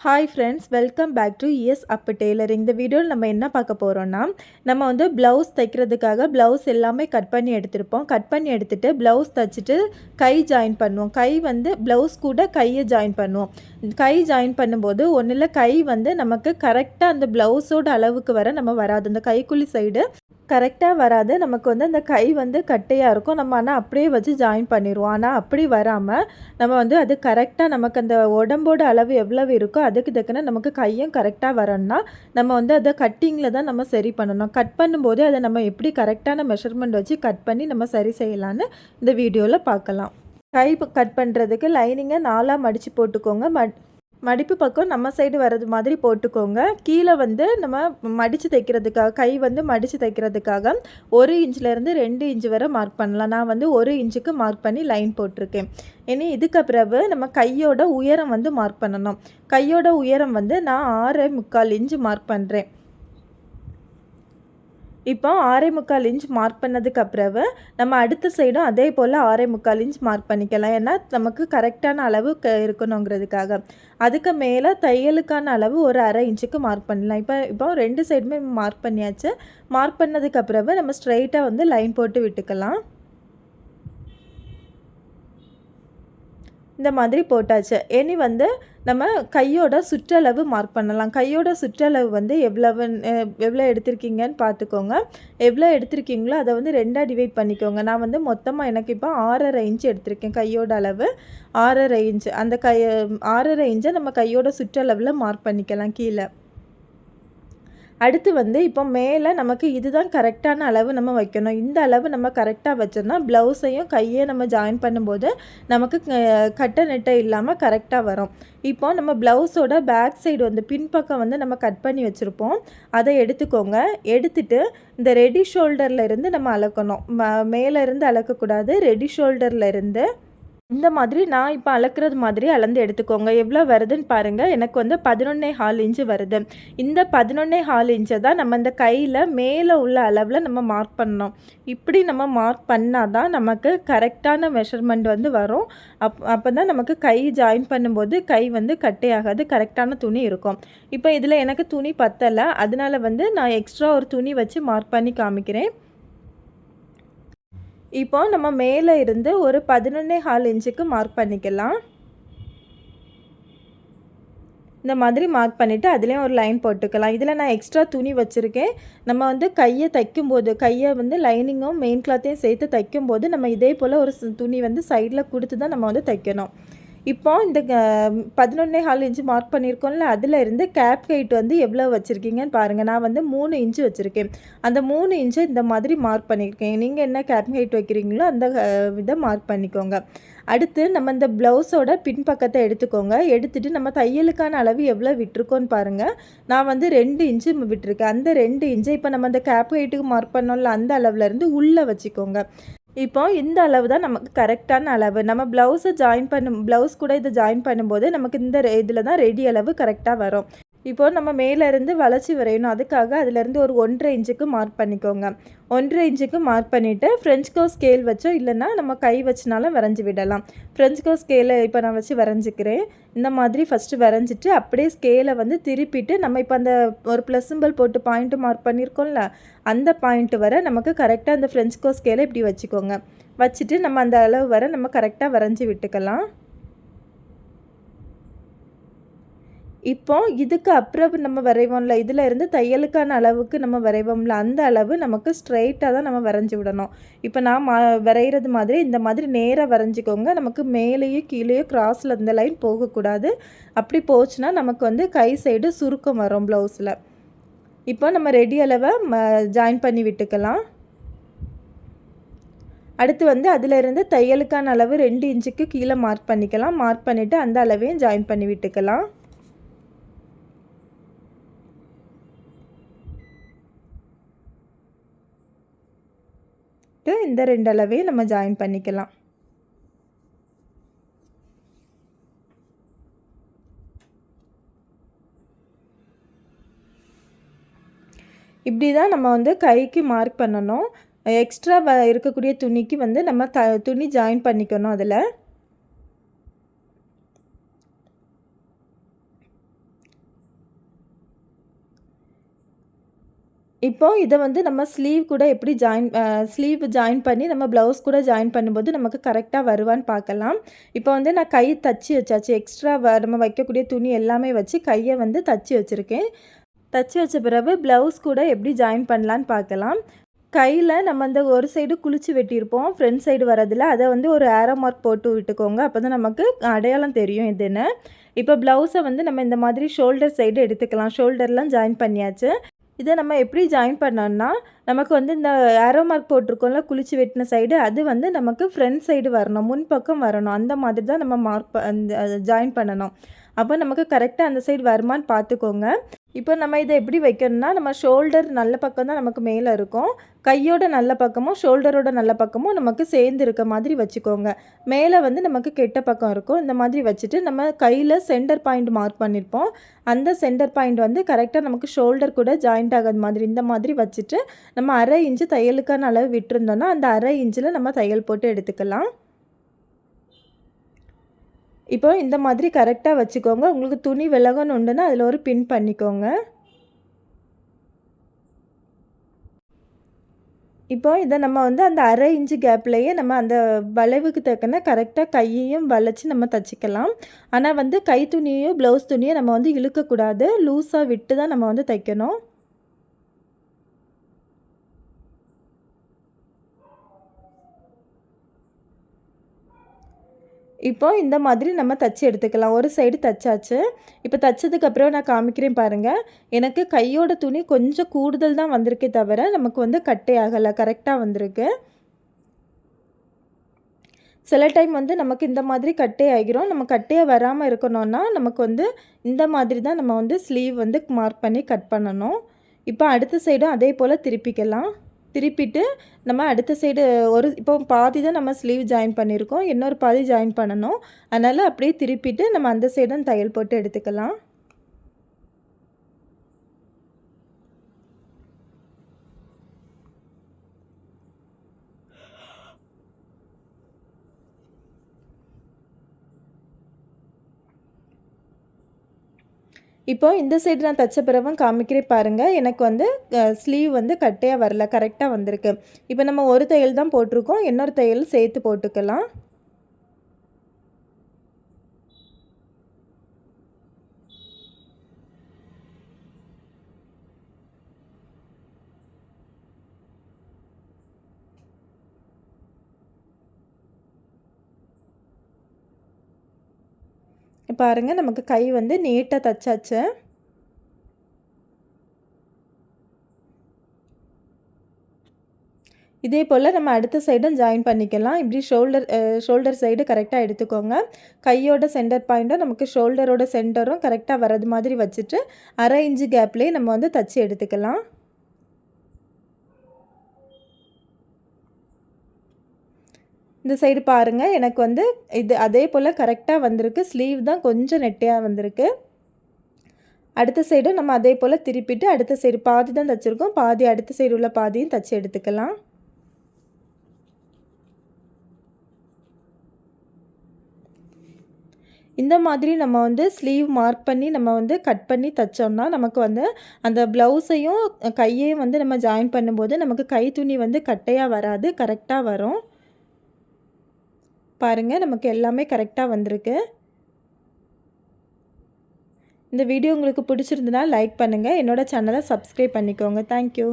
Hi friends welcome back to E S Appu tailor இந்த வீடியோவில் நம்ம என்ன பார்க்க போகிறோன்னா நம்ம வந்து ப்ளவுஸ் தைக்கிறதுக்காக ப்ளவுஸ் எல்லாமே கட் பண்ணி எடுத்திருப்போம். கட் பண்ணி எடுத்துகிட்டு ப்ளவுஸ் தைச்சிட்டு கை ஜாயின் பண்ணுவோம். கை வந்து ப்ளவுஸ் கூட கையை ஜாயின் பண்ணுவோம். கை ஜாயின் பண்ணும்போது ஒன்றில் கை வந்து நமக்கு கரெக்டாக அந்த ப்ளவுஸோட அளவுக்கு வர நம்ம வராது. அந்த கைக்குள்ளி சைடு கரெக்டாக வராது. நமக்கு வந்து அந்த கை வந்து கட்டையாக இருக்கும். நம்ம ஆனால் அப்படியே வச்சு ஜாயின் பண்ணிடுவோம் ஆனால் அப்படி வராமல் நம்ம வந்து அது கரெக்டாக நமக்கு அந்த உடம்போட அளவு எவ்வளவு இருக்கோ அதுக்கு தக்கன நமக்கு கையும் கரெக்டாக வரணும்னா நம்ம வந்து அதை கட்டிங்கில் தான் நம்ம சரி பண்ணணும். கட் பண்ணும்போது அதை நம்ம எப்படி கரெக்டான மெஷர்மெண்ட் வச்சு கட் பண்ணி நம்ம சரி செய்யலான்னு இந்த வீடியோவில் பார்க்கலாம். கை கட் பண்ணுறதுக்கு லைனிங்கை நாலாக மடித்து போட்டுக்கோங்க. மட் மடிப்பு பக்கம் நம்ம சைடு வர்றது மாதிரி போட்டுக்கோங்க. கீழே வந்து நம்ம மடித்து தைக்கிறதுக்காக கை வந்து மடித்து தைக்கிறதுக்காக ஒரு இன்ச்லேருந்து ரெண்டு இன்ச்சு வரை மார்க் பண்ணலாம். நான் வந்து ஒரு இன்ச்சுக்கு மார்க் பண்ணி லைன் போட்டிருக்கேன். இனி இதுக்கு பிறகு நம்ம கையோட உயரம் வந்து மார்க் பண்ணணும். கையோட உயரம் வந்து நான் ஆறு முக்கால் இன்ச்சு மார்க் பண்ணுறேன் இப்போ ஆறே முக்கால் இன்ச் மார்க் பண்ணதுக்கு அப்புறவு நம்ம அடுத்த சைடும் அதே போல் ஆறே முக்கால் இன்ச் மார்க் பண்ணிக்கலாம். ஏன்னா நமக்கு கரெக்டான அளவு க இருக்கணுங்கிறதுக்காக. அதுக்கு மேலே தையலுக்கான அளவு ஒரு அரை இன்ச்சுக்கு மார்க் பண்ணலாம். இப்போ இப்போ ரெண்டு சைடுமே மார்க் பண்ணியாச்சு. மார்க் பண்ணதுக்கு அப்புறவு நம்ம ஸ்ட்ரைட்டாக வந்து லைன் போட்டு விட்டுக்கலாம். இந்த மாதிரி போட்டாச்சு. இனி வந்து நம்ம கையோட சுற்றளவு மார்க் பண்ணலாம். கையோட சுற்றளவு வந்து எவ்வளவு எவ்வளோ எடுத்திருக்கீங்கன்னு பார்த்துக்கோங்க. எவ்வளோ எடுத்திருக்கீங்களோ அதை வந்து ரெண்டாக டிவைட் பண்ணிக்கோங்க. நான் வந்து மொத்தமாக எனக்கு இப்போ ஆறரை இன்ச் எடுத்திருக்கேன் கையோட அளவு. ஆறரை இன்ச் அந்த கை ஆறரை இன்ச்சை நம்ம கையோட சுற்றளவில் மார்க் பண்ணிக்கலாம் கீழே. அடுத்து வந்து இப்போ மேலே நமக்கு இதுதான் கரெக்டான அளவு நம்ம வைக்கணும். இந்த அளவு நம்ம கரெக்டாக வச்சோம்னா ப்ளவுஸையும் கையை நம்ம ஜாயின் பண்ணும்போது நமக்கு கட்ட நெட்டை இல்லாமல் கரெக்டாக வரும். இப்போ நம்ம ப்ளவுஸோட பேக் சைடு வந்து பின்பக்கம் வந்து நம்ம கட் பண்ணி வச்சுருப்போம். அதை எடுத்துக்கோங்க. எடுத்துட்டு இந்த ரெடி ஷோல்டரில் இருந்து நம்ம அளக்கணும் ம மேலேருந்து அளக்கக்கூடாது ரெடி ஷோல்டரில் இருந்து இந்த மாதிரி நான் இப்போ அளக்குறது மாதிரி அளந்து எடுத்துக்கோங்க. எவ்வளோ வருதுன்னு பாருங்கள் எனக்கு வந்து பதினொன்னே ஹால் இன்ச்சு வருது. இந்த பதினொன்னே ஹால் இன்ச்சை தான் நம்ம இந்த கையில் மேலே உள்ள அளவில் நம்ம மார்க் பண்ணோம் இப்படி நம்ம மார்க் பண்ணால் தான் நமக்கு கரெக்டான மெஷர்மெண்ட் வந்து வரும். அப் அப்போ தான் நமக்கு கை ஜாயின் பண்ணும்போது கை வந்து கட்டையாகாது. கரெக்டான துணி இருக்கும். இப்போ இதில் எனக்கு துணி பத்தலை. அதனால் வந்து நான் எக்ஸ்ட்ரா ஒரு துணி வச்சு மார்க் பண்ணி காமிக்கிறேன். இப்போ நம்ம மேலே இருந்து ஒரு பதினொன்னே ஹால் இன்ச்சுக்கு மார்க் பண்ணிக்கலாம். இந்த மாதிரி மார்க் பண்ணிவிட்டு அதுலேயும் ஒரு லைன் போட்டுக்கலாம். இதில் நான் எக்ஸ்ட்ரா துணி வச்சுருக்கேன். நம்ம வந்து கையை தைக்கும்போது கையை வந்து லைனிங்கும் மெயின் கிளாத்தையும் சேர்த்து தைக்கும்போது நம்ம இதே போல் ஒரு துணி வந்து சைடில் கொடுத்து தான் நம்ம வந்து தைக்கணும். இப்போ இந்த பதினொன்னே ஹால் இன்ச்சு மார்க் பண்ணியிருக்கோம்ல அதில் இருந்து கேப் ஹைட் வந்து எவ்வளோ வச்சுருக்கீங்கன்னு பாருங்கள் நான் வந்து மூணு இன்ச்சு வச்சுருக்கேன். அந்த மூணு இன்ச்சு இந்த மாதிரி மார்க் பண்ணியிருக்கேன் நீங்கள் என்ன கேப் ஹைட் வைக்கிறீங்களோ அந்த இதை மார்க் பண்ணிக்கோங்க. அடுத்து நம்ம இந்த ப்ளவுஸோட பின்பக்கத்தை எடுத்துக்கோங்க. எடுத்துகிட்டு நம்ம தையலுக்கான அளவு எவ்வளோ விட்டுருக்கோன்னு பாருங்கள் நான் வந்து ரெண்டு இன்ச்சு விட்டுருக்கேன். அந்த ரெண்டு இன்ச்சை இப்போ நம்ம அந்த கேப் ஹைட்டுக்கு மார்க் பண்ணோம்ல அந்த அளவுலேருந்து உள்ளே வச்சுக்கோங்க. இப்போ இந்த அளவு தான் நமக்கு கரெக்டான அளவு. நம்ம ப்ளவுஸை ஜாயின் பண்ணும் ப்ளவுஸ் கூட இதை ஜாயின் பண்ணும்போது நமக்கு இந்த இதில் தான் ரெடி அளவு கரெக்டாக வரும். இப்போது நம்ம மேலேருந்து வளைச்சி வரையணும். அதுக்காக அதிலேருந்து ஒரு ஒன்றரை இன்ச்சுக்கு மார்க் பண்ணிக்கோங்க. ஒன்றரை இன்ச்சுக்கு மார்க் பண்ணிவிட்டு ஃப்ரெஞ்ச்கோ ஸ்கேல் வச்சோ இல்லைன்னா நம்ம கை வச்சுனாலும் வரைஞ்சி விடலாம். ஃப்ரெஞ்ச்கோ ஸ்கேலை இப்போ நான் வச்சு வரைஞ்சிக்கிறேன். இந்த மாதிரி ஃபஸ்ட்டு வரைஞ்சிட்டு அப்படியே ஸ்கேலை வந்து திருப்பிட்டு நம்ம இப்போ அந்த ஒரு ப்ளஸ் சிம்பிள் போட்டு பாயிண்ட்டு மார்க் பண்ணியிருக்கோம்ல அந்த பாயிண்ட்டு வர நமக்கு கரெக்டாக அந்த ஃப்ரெஞ்ச்கோ ஸ்கேலை இப்படி வச்சுக்கோங்க. வச்சுட்டு நம்ம அந்த அளவு வர நம்ம கரெக்டாக வரைஞ்சி விட்டுக்கலாம். இப்போ இதுக்கு அப்புறம் நம்ம வரைவோம்ல இதில் இருந்து தையலுக்கான அளவுக்கு நம்ம வரைவோம்ல அந்த அளவு நமக்கு ஸ்ட்ரைட்டாக தான் நம்ம வரைஞ்சி விடணும். இப்போ நான் மா வரைகிறது மாதிரி இந்த மாதிரி நேராக வரைஞ்சிக்கோங்க. நமக்கு மேலேயோ கீழேயோ கிராஸில் இந்த லைன் போகக்கூடாது. அப்படி போச்சுன்னா நமக்கு வந்து கை சைடு சுருக்கம் வரும் ப்ளவுஸில் இப்போ நம்ம ரெடி அளவை ஜாயின் பண்ணி விட்டுக்கலாம். அடுத்து வந்து அதிலிருந்து தையலுக்கான அளவு ரெண்டு இன்ச்சுக்கு கீழே மார்க் பண்ணிக்கலாம். மார்க் பண்ணிவிட்டு அந்த அளவையும் ஜாயின் பண்ணி விட்டுக்கலாம். இந்த ரெண்டு அளவையும் நம்ம ஜாயின் பண்ணிக்கலாம். இப்படி தான் நம்ம வந்து கைக்கு மார்க் பண்ணணும். எக்ஸ்ட்ரா வ இருக்கக்கூடிய துணிக்கு வந்து நம்ம த துணி ஜாயின் பண்ணிக்கணும் அதில். இப்போ இதை வந்து நம்ம ஸ்லீவ் கூட எப்படி ஜாயின் ஸ்லீவ் ஜாயின் பண்ணி நம்ம ப்ளவுஸ் கூட ஜாயின் பண்ணும்போது நமக்கு கரெக்டாக வருவான்னு பார்க்கலாம். இப்போ வந்து நான் கை தச்சு வச்சாச்சு. எக்ஸ்ட்ரா நம்ம வைக்கக்கூடிய துணி எல்லாமே வச்சு கையை வந்து தச்சு வச்சுருக்கேன். தச்சு வச்ச பிறகு ப்ளவுஸ் கூட எப்படி ஜாயின் பண்ணலான்னு பார்க்கலாம். கையில் நம்ம அந்த ஒரு சைடு குளிச்சு வெட்டியிருப்போம். ஃப்ரண்ட் சைடு வரதில் அதை வந்து ஒரு ஏரோ மார்க் போட்டு விட்டுக்கோங்க. அப்போ தான் நமக்கு அடையாளம் தெரியும் இதுன்னு. இப்போ ப்ளவுஸை வந்து நம்ம இந்த மாதிரி ஷோல்டர் சைடு எடுத்துக்கலாம். ஷோல்டர்லாம் ஜாயின் பண்ணியாச்சு. இதை நம்ம எப்படி ஜாயின் பண்ணோம்னா நமக்கு வந்து இந்த ஏரோ மார்க் போட்டிருக்கோம்ல குளிச்சு வெட்டின சைடு அது வந்து நமக்கு ஃப்ரண்ட் சைடு வரணும் முன்பக்கம் வரணும். அந்த மாதிரி தான் நம்ம மார்க் அந்த ஜாயின் பண்ணணும். அப்போ நமக்கு கரெக்டாக அந்த சைடு வருமானு பார்த்துக்கோங்க. இப்போ நம்ம இதை எப்படி வைக்கணும்னா நம்ம ஷோல்டர் நல்ல பக்கம் தான் நமக்கு மேலே இருக்கும். கையோட நல்ல பக்கமும் ஷோல்டரோட நல்ல பக்கமும் நமக்கு சேர்ந்து இருக்க மாதிரி வச்சுக்கோங்க. மேலே வந்து நமக்கு கெட்ட பக்கம் இருக்கும். இந்த மாதிரி வச்சுட்டு நம்ம கையில் சென்டர் பாயிண்ட் மார்க் பண்ணியிருப்போம் அந்த சென்டர் பாயிண்ட் வந்து கரெக்டாக நமக்கு ஷோல்டர் கூட ஜாயிண்ட் ஆகாத மாதிரி இந்த மாதிரி வச்சுட்டு நம்ம அரை இன்ச்சு தையலுக்கான அளவு விட்டுருந்தோன்னா அந்த அரை இன்ச்சில் நம்ம தையல் போட்டு எடுத்துக்கலாம். இப்போ இந்த மாதிரி கரெக்டாக வச்சுக்கோங்க. உங்களுக்கு துணி விலகணுண்டுன்னா அதில் ஒரு பின் பண்ணிக்கோங்க. இப்போ இதை நம்ம வந்து அந்த அரை இன்ச்சு கேப்லேயே நம்ம அந்த வளைவுக்கு தக்கன கரெக்டாக கையையும் வளைச்சி நம்ம தைச்சிக்கலாம். ஆனால் வந்து கை துணியோ ப்ளவுஸ் துணியோ நம்ம வந்து இழுக்கக்கூடாது. லூஸாக விட்டு தான் நம்ம வந்து தைக்கணும். இப்போ இந்த மாதிரி நம்ம தச்சு எடுத்துக்கலாம். ஒரு சைடு தச்சாச்சு. இப்போ தைச்சதுக்கப்புறம் நான் காமிக்கிறேன் பாருங்கள் எனக்கு கையோட துணி கொஞ்சம் கூடுதல் தான் வந்திருக்கே தவிர நமக்கு வந்து கட்டே ஆகலை. கரெக்டாக வந்திருக்கு. சில டைம் வந்து நமக்கு இந்த மாதிரி கட்டே ஆகிரும் நம்ம கட்டையாக வராமல் இருக்கணும்னா நமக்கு வந்து இந்த மாதிரி தான் நம்ம வந்து ஸ்லீவ் வந்து மார்க் பண்ணி கட் பண்ணணும். இப்போ அடுத்த சைடும் அதே போல் திருப்பிக்கலாம். திருப்பிட்டு நம்ம அடுத்த சைடு ஒரு இப்போ பாதி தான் நம்ம ஸ்லீவ் ஜாயின் பண்ணியிருக்கோம். இன்னொரு பாதி ஜாயின் பண்ணணும். அதனால் அப்படியே திருப்பிட்டு நம்ம அந்த சைடும் தையல் போட்டு எடுத்துக்கலாம். இப்போ இந்த சைடு நான் தச்ச பிறவும் காமிக்கிறே பாருங்கள் எனக்கு வந்து ஸ்லீவ் வந்து கட்டையாக வரல. கரெக்டாக வந்திருக்கு. இப்போ நம்ம ஒரு தையல் தான் போட்டிருக்கோம். இன்னொரு தையல் சேர்த்து போட்டுக்கலாம். பாருங்கள் நமக்கு கை வந்து நீட்டாக தைச்சாச்சு. இதே போல் நம்ம அடுத்த சைடும் ஜாயின் பண்ணிக்கலாம். இப்படி ஷோல்டர் ஷோல்டர் சைடு கரெக்டாக எடுத்துக்கோங்க. கையோட சென்டர் பாயிண்ட்டும் நமக்கு ஷோல்டரோட சென்டரும் கரெக்டாக வர்றது மாதிரி வச்சுட்டு அரை இன்ச்சு கேப்லேயே நம்ம வந்து தச்சு எடுத்துக்கலாம். இந்த சைடு பாருங்கள் எனக்கு வந்து இது அதே போல் கரெக்டாக வந்திருக்கு. ஸ்லீவ் தான் கொஞ்சம் நெட்டையாக வந்திருக்கு. அடுத்த சைடும் நம்ம அதே போல் திருப்பிட்டு அடுத்த சைடு பாதி தான் தைச்சிருக்கோம். பாதி அடுத்த சைடு உள்ள பாதியும் தைச்சி எடுத்துக்கலாம். இந்த மாதிரி நம்ம வந்து ஸ்லீவ் மார்க் பண்ணி நம்ம வந்து கட் பண்ணி தைச்சோம்னா நமக்கு வந்து அந்த ப்ளவுஸையும் கையையும் வந்து நம்ம ஜாயின் பண்ணும்போது நமக்கு கை துணி வந்து கட்டையாக வராது. கரெக்டாக வரும். பாருங்கள் நமக்கு எல்லாமே கரெக்டாக வந்திருக்கு. இந்த வீடியோ உங்களுக்கு பிடிச்சிருந்தனா லைக் பண்ணுங்கள் என்னோடய சேனலை சப்ஸ்கிரைப் பண்ணிக்கோங்க. தேங்க்யூ